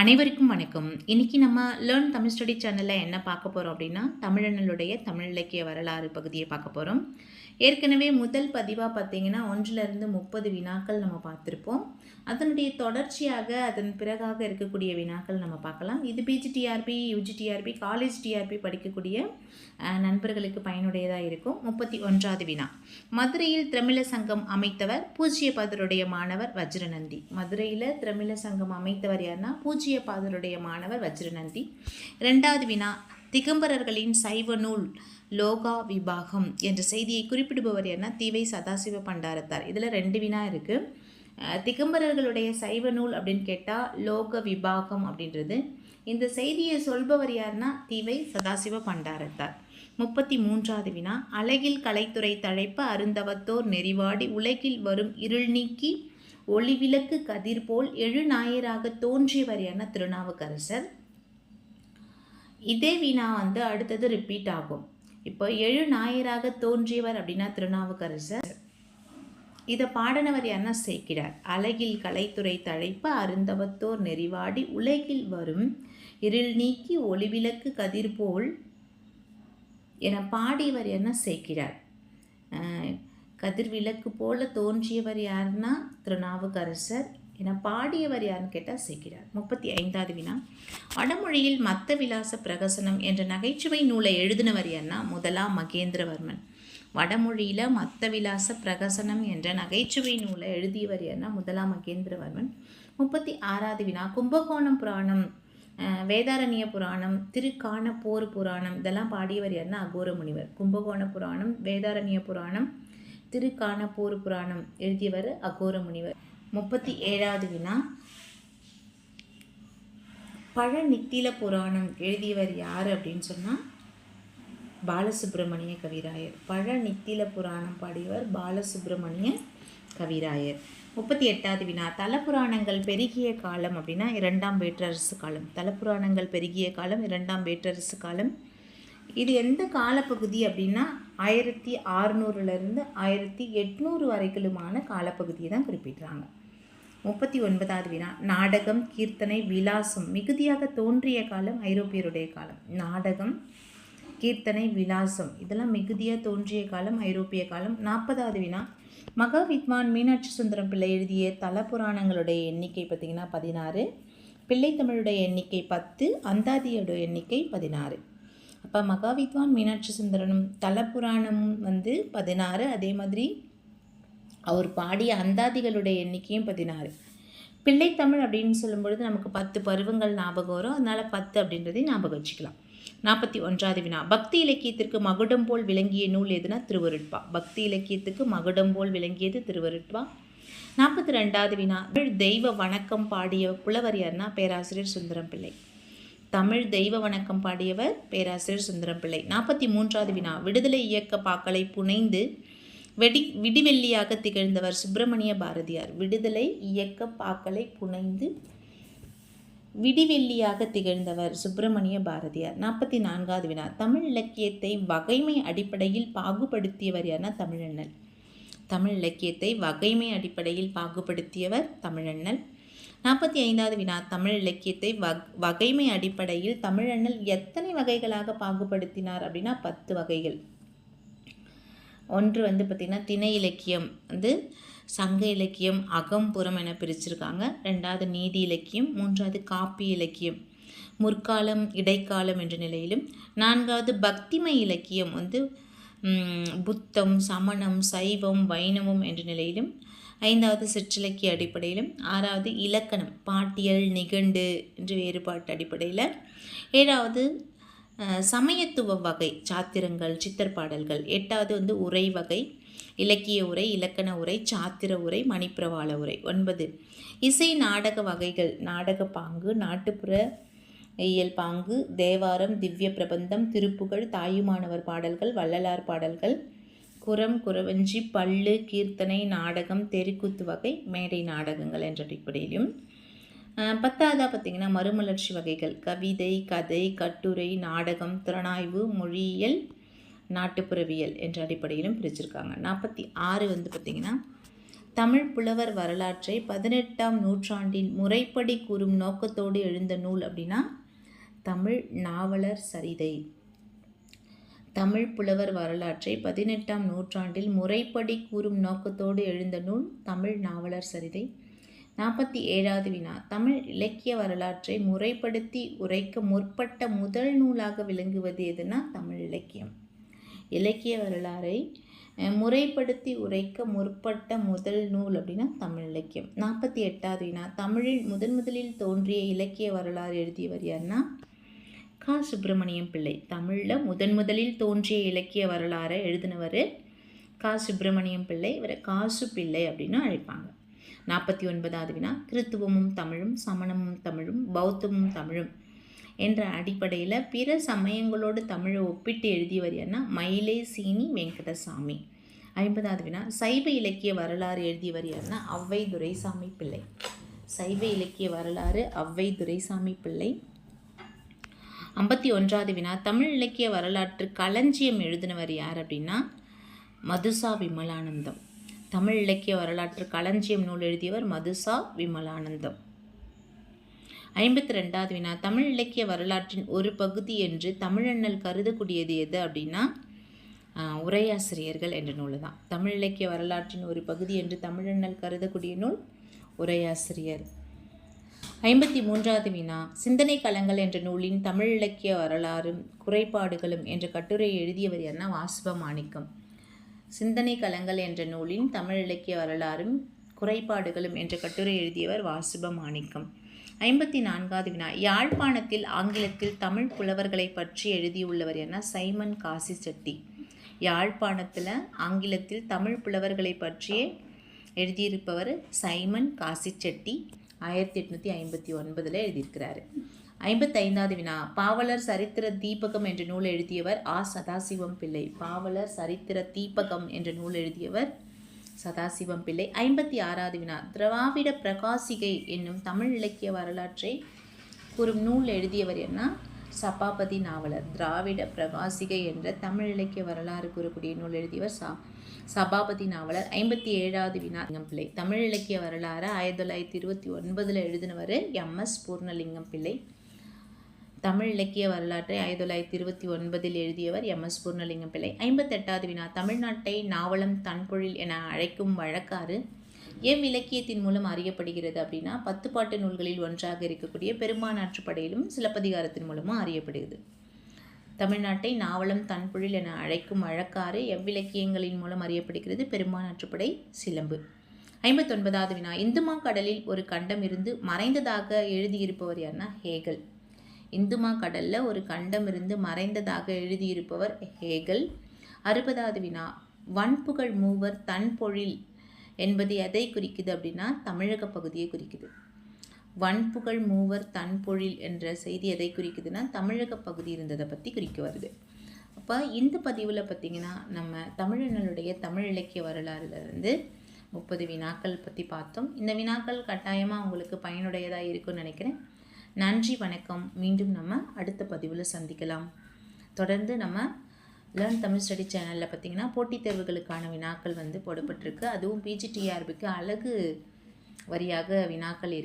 அனைவருக்கும் வணக்கம். இன்னைக்கு நம்ம லேர்ன் தமிழ் ஸ்டடி சேனலில் என்ன பார்க்க போகிறோம் அப்படின்னா தமிழனுடைய தமிழ் இலக்கிய வரலாறு பகுதியை பார்க்க போகிறோம் ஏற்கனவே முதல் பதிவாக பார்த்தீங்கன்னா ஒன்றிலிருந்து முப்பது வினாக்கள் நம்ம பார்த்துருப்போம். அதனுடைய தொடர்ச்சியாக அதன் பிறகாக இருக்கக்கூடிய வினாக்கள் நம்ம பார்க்கலாம். இது பிஜிடிஆர்பி யூஜிடிஆர்பி காலேஜ் டிஆர்பி படிக்கக்கூடிய நண்பர்களுக்கு பயனுடையதாக இருக்கும். முப்பத்தி ஒன்றாவது வினா. மதுரையில் திரமிழ சங்கம் அமைத்தவர் பூஜ்ய பாதருடைய மாணவர் வஜ்ரநந்தி. மதுரையில் திரமிழ சங்கம் அமைத்தவர் யாருன்னா பூஜ்யபாதருடைய மாணவர் வஜ்ரநந்தி. ரெண்டாவது வினா திகம்பரர்களின் சைவ நூல் லோகா விபாகம் என்ற செய்தியை குறிப்பிடுபவர் என்ன? தீவை சதாசிவ பண்டாரத்தார். இதில் ரெண்டு வினா இருக்குது திகம்பரர்களுடைய சைவ நூல் அப்படின்னு கேட்டால் லோக விபாகம் அப்படின்றது. இந்த செய்தியை சொல்பவர் யாருன்னா? தீவை சதாசிவ பண்டாரத்தார். முப்பத்தி மூன்றாவது வினா. அழகில் கலைத்துறை தழைப்ப அருந்தவத்தோர் நெறிவாடி உலகில் வரும் இருள் நீக்கி ஒளிவிளக்கு கதிர் போல் எழுநாயராக தோன்றியவர் என திருநாவுக்கரசர். இதே வினா வந்து அடுத்தது ரிப்பீட் ஆகும். இப்போ எழு நாயராக தோன்றியவர் அப்படின்னா திருநாவுக்கரசர். இதை பாடினவர் யாருன்னா சேர்க்கிறார் அழகில் கலைத்துறை தழைப்பு அருந்தவத்தோர் நெறிவாடி உலகில் வரும். இருள் நீக்கி ஒளிவிளக்கு கதிர் போல் என பாடியவர் என்ன சேர்க்கிறார் கதிர்விளக்கு போல தோன்றியவர் யாருன்னா திருநாவுக்கரசர். என பாடியவர் யாருன்னு கேட்டால் சேக்கிடார் முப்பத்தி ஐந்தாவது வினா. வடமொழியில் மத்த விலாச பிரகசனம் என்ற நகைச்சுவை நூலை எழுதினவர் யாருன்னா முதலாம் மகேந்திரவர்மன். வடமொழியில் மத்த விலாச பிரகசனம் என்ற நகைச்சுவை நூலை எழுதியவர் யாருன்னா முதலாம் மகேந்திரவர்மன். முப்பத்தி ஆறாவது வினா. கும்பகோணம் புராணம் வேதாரண்ய புராணம் திருக்கான போர் புராணம் இதெல்லாம் பாடியவர் யாருன்னா அகோர முனிவர். கும்பகோண புராணம் வேதாரண்ய புராணம் திருக்கான போர் புராணம் எழுதியவர் அகோர முனிவர். முப்பத்தி ஏழாவது வினா. பழநித்தில புராணம் எழுதியவர் யார் அப்படின்னு சொன்னால் பாலசுப்ரமணிய கவிராயர். பழநித்தில புராணம் பாடியவர் பாலசுப்ரமணிய கவிராயர். முப்பத்தி எட்டாவது வினா. தலப்புராணங்கள் பெருகிய காலம் அப்படின்னா இரண்டாம் வேற்றரசு காலம். தலப்புராணங்கள் பெருகிய காலம் இரண்டாம் வேற்றரசு காலம். இது எந்த காலப்பகுதி அப்படின்னா ஆயிரத்தி அறுநூறுலேருந்து ஆயிரத்தி எட்நூறு வரைக்குமான காலப்பகுதியை தான் குறிப்பிடுறாங்க. முப்பத்தி ஒன்பதாவது வினா. நாடகம் கீர்த்தனை விலாசம் மிகுதியாக தோன்றிய காலம் ஐரோப்பியருடைய காலம். நாடகம் கீர்த்தனை விலாசம் இதெல்லாம் மிகுதியாக தோன்றிய காலம் ஐரோப்பிய காலம். நாற்பதாவது வினா. மகா வித்வான் மீனாட்சி சுந்தரம் பிள்ளை எழுதிய தல புராணங்களுடைய எண்ணிக்கை பார்த்திங்கன்னா பதினாறு. பிள்ளைத்தமிழுடைய எண்ணிக்கை பத்து. அந்தாதியோட எண்ணிக்கை பதினாறு. அப்போ மகாவித்வான் மீனாட்சி சுந்தரனும் தல புராணம் வந்து பதினாறு. அதே மாதிரி அவர் பாடிய அந்தாதிகளுடைய எண்ணிக்கையும் பதினாறு. பிள்ளைத்தமிழ் அப்படின்னு சொல்லும்பொழுது நமக்கு பத்து பருவங்கள் ஞாபகம் வரும். அதனால பத்து அப்படின்றதை ஞாபகம் வச்சுக்கலாம். நாற்பத்தி ஒன்றாவது வினா. பக்தி இலக்கியத்திற்கு மகுடம் போல் விளங்கிய நூல் எதுனா திருவருட்பா. பக்தி இலக்கியத்துக்கு மகுடம் போல் விளங்கியது திருவருட்பா. நாற்பத்தி ரெண்டாவது வினா. தமிழ் தெய்வ வணக்கம் பாடிய புலவர் யார்னா பேராசிரியர் சுந்தரம் பிள்ளை. தமிழ் தெய்வ வணக்கம் பாடியவர் பேராசிரியர் சுந்தரம் பிள்ளை. நாற்பத்தி மூன்றாவது வினா. விடுதலை இயக்க பாக்களை புனைந்து வெடி விடிவெள்ளியாக திகழ்ந்தவர் சுப்பிரமணிய பாரதியார். விடுதலை இயக்க பாக்களை புனைந்து விடிவெள்ளியாக திகழ்ந்தவர் சுப்பிரமணிய பாரதியார். நாற்பத்தி நான்காவது வினா. தமிழ் இலக்கியத்தை வகைமை அடிப்படையில் பாகுபடுத்தியவர் யார்னா தமிழண்ணல். தமிழ் இலக்கியத்தை வகைமை அடிப்படையில் பாகுபடுத்தியவர் தமிழண்ணல். நாற்பத்தி ஐந்தாவது வினா. தமிழ் இலக்கியத்தை வக் வகைமை அடிப்படையில் தமிழண்ணல் எத்தனை வகைகளாக பாகுபடுத்தினார் அப்படின்னா பத்து வகைகள். ஒன்று வந்து பார்த்திங்கன்னா திணை இலக்கியம் வந்து சங்க இலக்கியம் அகம்புறம் என பிரிச்சிருக்காங்க. ரெண்டாவது நீதி இலக்கியம் மூன்றாவது காப்பி இலக்கியம். முற்காலம் இடைக்காலம் என்ற நிலையிலும் நான்காவது பக்திமை இலக்கியம் வந்து புத்தம் சமணம் சைவம் வைணவம் என்ற நிலையிலும் ஐந்தாவது சிற்றிலக்கிய அடிப்படையிலும் ஆறாவது இலக்கணம் பாட்டியல் நிகண்டு என்று வேறுபாட்டு அடிப்படையில் ஏழாவது சமயத்துவ வகை சாத்திரங்கள் சித்தற்பாடல்கள் எட்டாவது வந்து உரை வகை இலக்கிய உரை இலக்கண உரை சாத்திர உரை மணிப்பிரவாள உரை. ஒன்பது இசை நாடக வகைகள். நாடக பாங்கு நாட்டுப்புற இயல் பாங்கு தேவாரம் திவ்ய பிரபந்தம் திருப்புகழ் தாயுமானவர் பாடல்கள் வள்ளலார் பாடல்கள். குரம் குறவஞ்சி பல்லு கீர்த்தனை நாடகம் தெருக்கூத்து வகை மேடை நாடகங்கள் என்ற அடிப்படையிலும். பத்தாவதாக பார்த்திங்கன்னா மறுமலர்ச்சி வகைகள். கவிதை கதை கட்டுரை நாடகம் திறனாய்வு மொழியியல் நாட்டுப்புறவியல் என்ற அடிப்படையிலும் பிரிச்சிருக்காங்க. நாற்பத்தி ஆறு வந்து பார்த்திங்கன்னா தமிழ் புலவர் வரலாற்றை பதினெட்டாம் நூற்றாண்டில் முறைப்படி கூறும் நோக்கத்தோடு எழுந்த நூல் அப்படின்னா தமிழ் நாவலர் சரிதை. தமிழ் புலவர் வரலாற்றை பதினெட்டாம் நூற்றாண்டில் முறைப்படி கூறும் நோக்கத்தோடு எழுந்த நூல் தமிழ் நாவலர் சரிதை. நாற்பத்தி ஏழாவது வினா. தமிழ் இலக்கிய வரலாற்றை முறைப்படுத்தி உரைக்க முற்பட்ட முதல் நூலாக விளங்குவது எதுனா தமிழ் இலக்கியம். இலக்கிய வரலாறை முறைப்படுத்தி உரைக்க முற்பட்ட முதல் நூல் அப்படின்னா தமிழ் இலக்கியம். நாற்பத்தி எட்டாவது வினா. தமிழில் முதன் முதலில் தோன்றிய இலக்கிய வரலாறு எழுதியவர் யாருன்னா கா சுப்பிரமணியம் பிள்ளை. தமிழில் முதன் முதலில் தோன்றிய இலக்கிய வரலாறை எழுதினவர் கா சுப்பிரமணியம் பிள்ளை. இவரை காசு பிள்ளை அப்படின்னு அழைப்பாங்க. நாற்பத்தி ஒன்பதாவது வினா. கிறித்துவமும் தமிழும் சமணமும் தமிழும் பௌத்தமும் தமிழும் என்ற அடிப்படையில் பிற சமயங்களோடு தமிழை ஒப்பிட்டு எழுதியவர் யாருன்னா மயிலை சீனி வெங்கடசாமி. ஐம்பதாவது வினா. சைவ இலக்கிய வரலாறு எழுதியவர் யாருன்னா ஔவை துரைசாமி பிள்ளை. சைவ இலக்கிய வரலாறு ஔவை துரைசாமி பிள்ளை. ஐம்பத்தி ஒன்றாவது வினா. தமிழ் இலக்கிய வரலாற்று களஞ்சியம் எழுதினவர் யார் அப்படின்னா மதுசா விமலானந்தம். தமிழ் இலக்கிய வரலாற்று களஞ்சியம் நூல் எழுதியவர் மதுசா விமலானந்தம். ஐம்பத்தி ரெண்டாவது வினா தமிழ் இலக்கிய வரலாற்றின் ஒரு பகுதி என்று தமிழண்ணல் கருதக்கூடியது எது அப்படின்னா உரையாசிரியர்கள் என்ற நூல் தான். தமிழ் இலக்கிய வரலாற்றின் ஒரு பகுதி என்று தமிழண்ணல் கருதக்கூடிய நூல் உரையாசிரியர். ஐம்பத்தி மூன்றாவது வினா சிந்தனை களங்கள் என்ற நூலின் தமிழ் இலக்கிய வரலாறும் குறைபாடுகளும் என்ற கட்டுரையை எழுதியவர் என்ன வாசுப மாணிக்கம். சிந்தனை கலங்கள் என்ற நூலின் தமிழ் இலக்கிய வரலாறும் குறைபாடுகளும் என்ற கட்டுரை எழுதியவர் வாசுப மாணிக்கம். ஐம்பத்தி நான்காவது வினா. யாழ்ப்பாணத்தில் ஆங்கிலத்தில் தமிழ் புலவர்களை பற்றி எழுதியுள்ளவர் என சைமன் காசி செட்டி யாழ்ப்பாணத்தில் ஆங்கிலத்தில் தமிழ் புலவர்களை பற்றியே எழுதியிருப்பவர் சைமன் காசி செட்டி ஆயிரத்தி எட்நூற்றி ஐம்பத்தி ஒன்பதில் எழுதியிருக்கிறாரு. ஐம்பத்தைந்தாவது வினா. பாவலர் சரித்திர தீபகம் என்ற நூல் எழுதியவர் ஆ. சதாசிவம் பிள்ளை. பாவலர் சரித்திர தீபகம் என்ற நூல் எழுதியவர் சதாசிவம் பிள்ளை. ஐம்பத்தி ஆறாவது வினா. திராவிட பிரகாசிகை என்னும் தமிழ் இலக்கிய வரலாற்றை கூறும் நூல் எழுதியவர் என்ன? சபாபதி நாவலர். திராவிட பிரகாசிகை என்ற தமிழ் இலக்கிய வரலாறு கூறக்கூடிய நூல் எழுதியவர் சா. சபாபதி நாவலர். ஐம்பத்தி ஏழாவது வினாலிங்கம் பிள்ளை. தமிழ் இலக்கிய வரலாறு ஆயிரத்தி தொள்ளாயிரத்தி இருபத்தி ஒன்பதில் எழுதினவர் எம். எஸ். பூர்ணலிங்கம் பிள்ளை. தமிழ் இலக்கிய வரலாற்றை ஆயிரத்தி தொள்ளாயிரத்தி இருபத்தி ஒன்பதில் எழுதியவர் எம் எஸ் பூர்ணலிங்கம் பிள்ளை. ஐம்பத்தெட்டாவது வினா தமிழ்நாட்டை நாவலம் தன்பொழில் என அழைக்கும் வழக்காறு எம் இலக்கியத்தின் மூலம் அறியப்படுகிறது அப்படின்னா பத்து பாட்டு நூல்களில் ஒன்றாக இருக்கக்கூடிய பெரும்பானாற்றுப்படையிலும் சிலப்பதிகாரத்தின் மூலமும் அறியப்படுகிறது. தமிழ்நாட்டை நாவலம் தன்பொழில் என அழைக்கும் வழக்காறு எவ்விலக்கியங்களின் மூலம் அறியப்படுகிறது? பெருமானாற்றுப்படை சிலம்பு. ஐம்பத்தொன்பதாவது வினா இந்துமா கடலில் ஒரு கண்டம் இருந்து மறைந்ததாக எழுதியிருப்பவர் யாருன்னா ஹேகல். இந்துமா கடலில் ஒரு கண்டம் இருந்து மறைந்ததாக எழுதியிருப்பவர் ஹேகல். அறுபதாவது வினா. வன்புகழ் மூவர் தன்பொழில் என்பது எதை குறிக்குது அப்படின்னா தமிழக பகுதியை குறிக்குது. வன்புகழ் மூவர் தன்பொழில் என்ற செய்தி எதை குறிக்குதுன்னா தமிழக பகுதி இருந்ததை பற்றி குறிக்க வருது. அப்போ இந்த பதிவில் பார்த்திங்கன்னா நம்ம தமிழர்களுடைய தமிழ் இலக்கிய வரலாறுலேருந்து முப்பது வினாக்கள் பற்றி பார்த்தோம். இந்த வினாக்கள் கட்டாயமாக உங்களுக்கு பயனுடையதாக இருக்கும்னு நினைக்கிறேன். நன்றி வணக்கம். மீண்டும் நம்ம அடுத்த பதிவில் சந்திக்கலாம். தொடர்ந்து நம்ம லேர்ன் தமிழ் ஸ்டடி சேனலில் பார்த்தீங்கன்னா போட்டித் தேர்வுகளுக்கான வினாக்கள் வந்து போடப்பட்டிருக்கு. அதுவும் பிஜிடிஆர்பிக்கு அழகு வரியாக வினாக்கள் இருக்குது